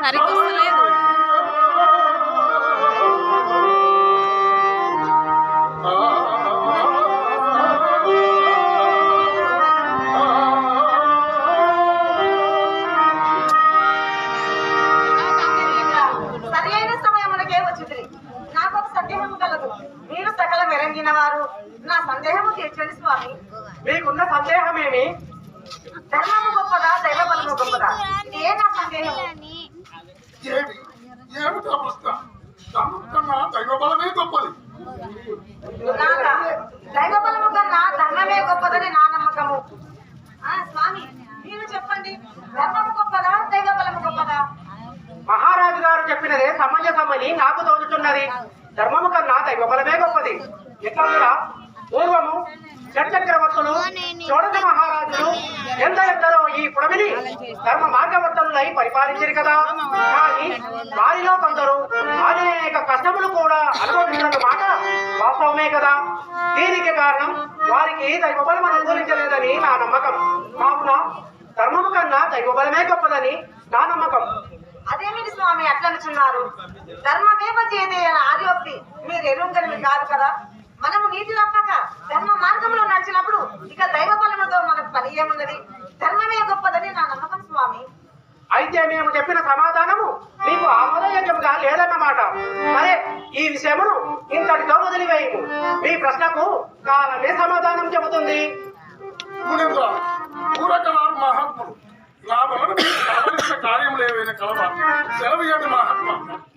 సరిగ్గా వచ్చింది. నాకు ఒక సందేహము కలదు. మీరు సకల మెరంగిన వారు నా సందేహము తీర్చండి స్వామి. మీకున్న సందేహమేమి ధర్మము గొప్పదా? దైవ బలము గొప్పదా? ఏ నా సందేహం ఏమి? ఏమిటా ప్రశ్న ధర్మం కన్నా దైవ బలమే గొప్పది. నాక దైవ బలము కన్నా ధర్మమే గొప్పదని నా నమ్మకము ఆ స్వామి మీరు చెప్పండి ధర్మము గొప్పదా దైవ బలము గొప్పదా మహారాజు గారు చెప్పినదే సమంజసమని నాకు తోచుతున్నది ధర్మము కన్నా దైవ బలమే గొప్పది. ఎట్లా పూర్వము షట్చక్రవర్తులు చోడత మహారాజులు ఎంత ఎంతలో ఈ పుడమిని ధర్మ మార్గవర్తనులై పరిపాలించారు కదా. కానీ వారిలో కొందరు అనేక కష్టములు కూడా అనుభవించిన మాట వాస్తవమే కదా. దీనికి కారణం వారికి దైవ బలం అనుకూలించలేదని నా నమ్మకం. కావున ధర్మము కన్నా దైవ బలమే గొప్పదని నా నమ్మకం. అదేమిటి స్వామి అట్లనుచున్నారు ధర్మమేవ చేదే అని ఆదివక్తి మీరు ఎరుంగనివి కాదు కదా? మనము నీతి తప్పక ధర్మ మార్గంలో నడిచినప్పుడు ఇక దైవ బలముతో మనకు పని ఏమున్నది? ధర్మమే గొప్పదని నా నమ్మకం స్వామి. అయితే మేము చెప్పిన సమాధానము మీకు ఆమోదయోగ్యంగా లేదన్నమాట. సరే ఈ విషయమును ఇంతటితో వదిలివేయము. మీ ప్రశ్నకు కాలమే సమాధానం చెబుతుంది. నా వలన మీకు